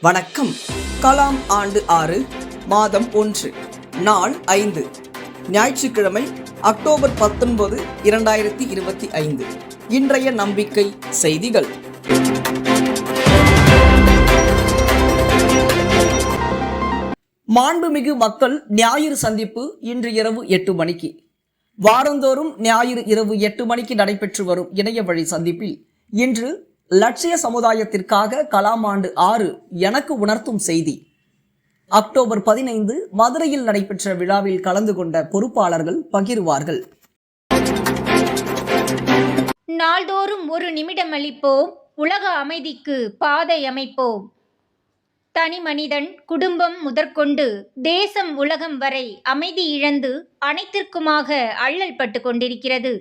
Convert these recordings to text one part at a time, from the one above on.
வணக்கம். கலாம் ஆண்டு ஆறு மாதம் ஒன்று நாள் ஐந்து. ஞாயிற்றுக்கிழமை அக்டோபர் பத்தொன்பது இரண்டாயிரத்தி இருபத்தி ஐந்து. இன்றைய நம்பிக்கை செய்திகள். மாண்புமிகு மக்கள் ஞாயிறு சந்திப்பு இன்று இரவு எட்டு மணிக்கு. வாரந்தோறும் ஞாயிறு இரவு எட்டு மணிக்கு நடைபெற்று வரும் இணைய வழி சந்திப்பில் இன்று லட்சிய சமுதாயத்திற்காக கலாம் ஆண்டு ஆறு எனக்கு உணர்த்தும் செய்தி. அக்டோபர் பதினைந்து மதுரையில் நடைபெற்ற விழாவில் கலந்து கொண்ட பொறுப்பாளர்கள் பகிர்வார்கள். நாள்தோறும் ஒரு நிமிடம் அளிப்போம். உலக அமைதிக்கு பாதை அமைப்போம். தனி மனிதன் குடும்பம் முதற்கொண்டு தேசம் உலகம் வரை அமைதி இழந்து அனைத்திற்குமாக அள்ளல் பட்டு கொண்டிருக்கிறது.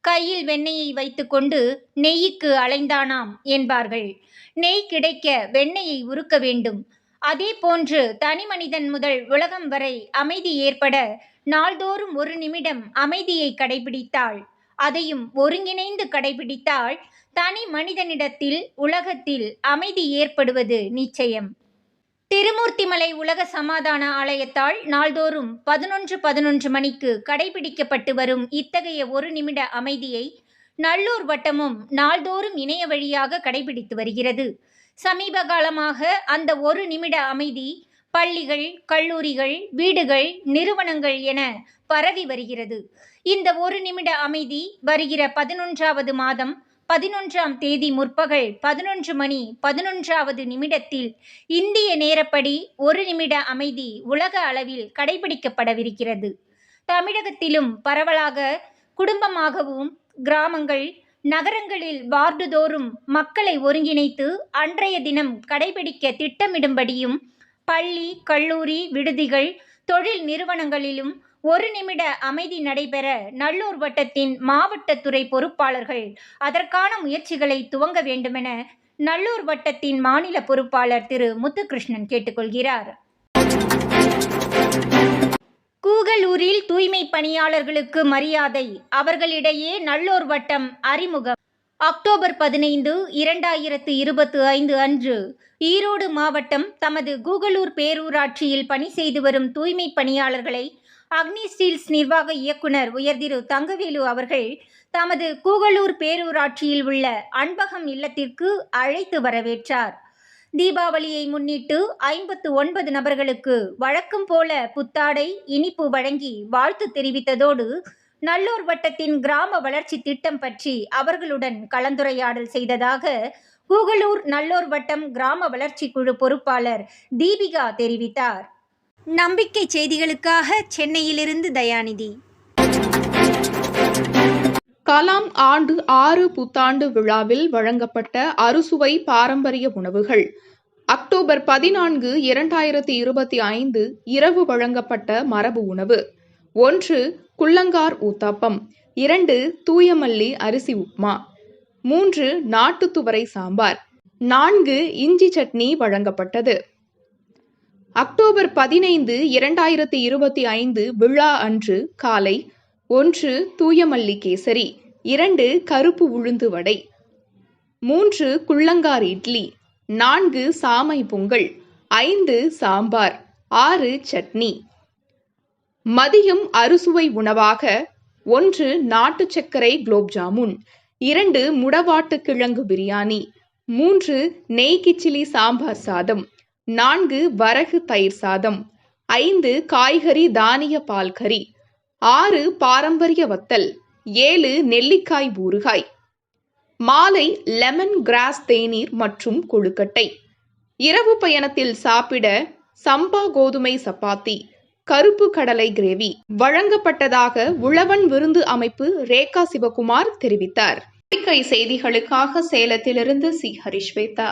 கையில் வெண்ணெயை வைத்துக்கொண்டு நெய்க்கு அலைந்தானாம் என்பார்கள். நெய் கிடைக்க வெண்ணெயை உருக்க வேண்டும். அதே போன்று தனி மனிதன் முதல் உலகம் வரை அமைதி ஏற்பட நாள்தோறும் ஒரு நிமிடம் அமைதியை கடைபிடித்தாள். அதையும் ஒருங்கிணைந்து கடைபிடித்தால் தனி மனிதனிடத்தில் உலகத்தில் அமைதி ஏற்படுவது நிச்சயம். திருமூர்த்திமலை உலக சமாதான ஆலயத்தால் நாள்தோறும் பதினொன்று பதினொன்று மணிக்கு கடைபிடிக்கப்பட்டு வரும் இத்தகைய ஒரு நிமிட அமைதியை நல்லூர் வட்டமும் நாள்தோறும் இணைய வழியாக கடைபிடித்து வருகிறது. சமீப காலமாக அந்த ஒரு நிமிட அமைதி பள்ளிகள் கல்லூரிகள் வீடுகள் நிறுவனங்கள் என பரவி வருகிறது. இந்த ஒரு நிமிட அமைதி வருகிற பதினொன்றாவது மாதம் பதினொன்றாம் தேதி முற்பகல் பதினொன்று மணி பதினொன்றாவது நிமிடத்தில் இந்திய நேரப்படி ஒரு நிமிட அமைதி உலக அளவில் கடைபிடிக்கப்படவிருக்கிறது. தமிழகத்திலும் பரவலாக குடும்பமாகவும் கிராமங்கள் நகரங்களில் வார்டுதோறும் மக்களை ஒருங்கிணைத்து அன்றைய தினம் கடைபிடிக்க திட்டமிடும்படியும் பள்ளி கல்லூரி விடுதிகள் தொழில் நிறுவனங்களிலும் ஒரு நிமிட அமைதி நடைபெற நல்லூர் வட்டத்தின் மாவட்டத்துறை பொறுப்பாளர்கள் அதற்கான முயற்சிகளை துவங்க வேண்டுமென நல்லூர் வட்டத்தின் மாநில பொறுப்பாளர் திரு முத்துகிருஷ்ணன் கேட்டுக்கொள்கிறார். கூகலூரில் தூய்மை பணியாளர்களுக்கு மரியாதை அவர்களிடையே நல்லூர் வட்டம் அறிமுகம். அக்டோபர் பதினைந்து இரண்டாயிரத்து இருபத்து ஐந்து அன்று ஈரோடு மாவட்டம் தமது கூகலூர் பேரூராட்சியில் பணி செய்து வரும் தூய்மை பணியாளர்களை அக்னி ஸ்டீல்ஸ் நிர்வாக இயக்குனர் உயர்திரு தங்கவேலு அவர்கள் தமது கூகலூர் பேரூராட்சியில் உள்ள அன்பகம் இல்லத்திற்கு அழைத்து வரவேற்றார். தீபாவளியை முன்னிட்டு ஐம்பத்து ஒன்பது நபர்களுக்கு வழக்கம் போல புத்தாடை இனிப்பு வழங்கி வாழ்த்து தெரிவித்ததோடு நல்லூர் வட்டத்தின் கிராம வளர்ச்சி திட்டம் பற்றி அவர்களுடன் கலந்துரையாடல் செய்ததாக கூகலூர் நல்லூர் வட்டம் கிராம வளர்ச்சி குழு பொறுப்பாளர் தீபிகா தெரிவித்தார். நம்பிக்கை செய்திகளுக்காக சென்னையிலிருந்து தயாநிதி. கலாம் ஆண்டு ஆறு புத்தாண்டு விழாவில் வழங்கப்பட்ட அறுசுவை பாரம்பரிய உணவுகள். அக்டோபர் பதினான்கு இரண்டாயிரத்தி இருபத்தி ஐந்து இரவு வழங்கப்பட்ட மரபு உணவு. ஒன்று குள்ளங்கார் ஊத்தாப்பம். இரண்டு தூயமல்லி அரிசி உப்மா. மூன்று நாட்டுத்துவரை சாம்பார். நான்கு இஞ்சி சட்னி வழங்கப்பட்டது. அக்டோபர் பதினைந்து இரண்டாயிரத்தி இருபத்தி ஐந்து விழா அன்று காலை ஒன்று தூயமல்லி கேசரி இரண்டு கருப்பு உளுந்து வடை மூன்று குள்ளங்கார் இட்லி நான்கு சாமை பொங்கல் ஐந்து சாம்பார் ஆறு சட்னி. மதியம் அறுசுவை உணவாக ஒன்று நாட்டு சர்க்கரை குலோப் ஜாமுன் இரண்டு முடவாட்டு கிழங்கு பிரியாணி மூன்று நெய் கிச்சிலி சாம்பார் சாதம் நான்கு வரகு தயிர் சாதம் ஐந்து காய்கறி தானிய பால் கறி ஆறு பாரம்பரிய வத்தல் ஏழு நெல்லிக்காய் ஊறுகாய். மாலை லெமன் கிராஸ் தேநீர் மற்றும் கொழுக்கட்டை. இரவு பயணத்தில் சாப்பிட சம்பா கோதுமை சப்பாத்தி கருப்பு கடலை கிரேவி. வழங்கப்பட்டதாக உழவன் விருந்து அமைப்பு ரேகா சிவகுமார் தெரிவித்தார். செய்திகளுக்காக சேலத்திலிருந்து சி. ஹரிஸ்வேதா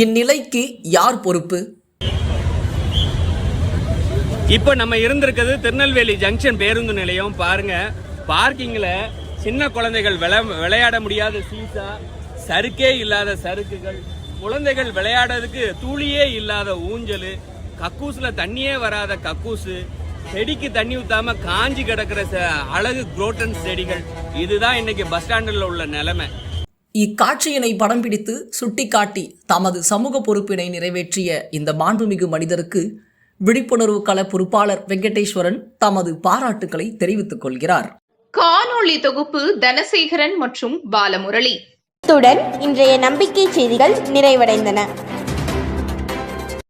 இந்நிலைக்கு யார் பொறுப்பு? இப்போ நம்ம இருந்திருக்கிறது திருநெல்வேலி ஜங்ஷன் பேருந்து நிலையம். பாருங்க பார்க்கிங்ல சின்ன குழந்தைகள் விளை விளையாட முடியாத சீசா சறுக்கே இல்லாத சறுக்குகள் குழந்தைகள் விளையாடுறதுக்கு தூளியே இல்லாத ஊஞ்சல் கக்கூஸில் தண்ணியே வராத கக்கூசு செடிக்கு தண்ணி ஊத்தாம காஞ்சி கிடக்கிற ச- அழகு குரோட்டன் செடிகள். இதுதான் இன்னைக்கு பஸ் ஸ்டாண்டில் உள்ள நிலைமை. இக்காட்சியினை படம் பிடித்து சுட்டிக்காட்டி தமது சமூக பொறுப்பினை நிறைவேற்றிய இந்த மாண்புமிகு மனிதருக்கு விழிப்புணர்வு கள பொறுப்பாளர் வெங்கடேஸ்வரன் தமது பாராட்டுக்களை தெரிவித்துக் கொள்கிறார். காணொளி தொகுப்பு தனசேகரன் மற்றும் பாலமுரளி. இத்துடன் இன்றைய நம்பிக்கை செய்திகள் நிறைவடைந்தன.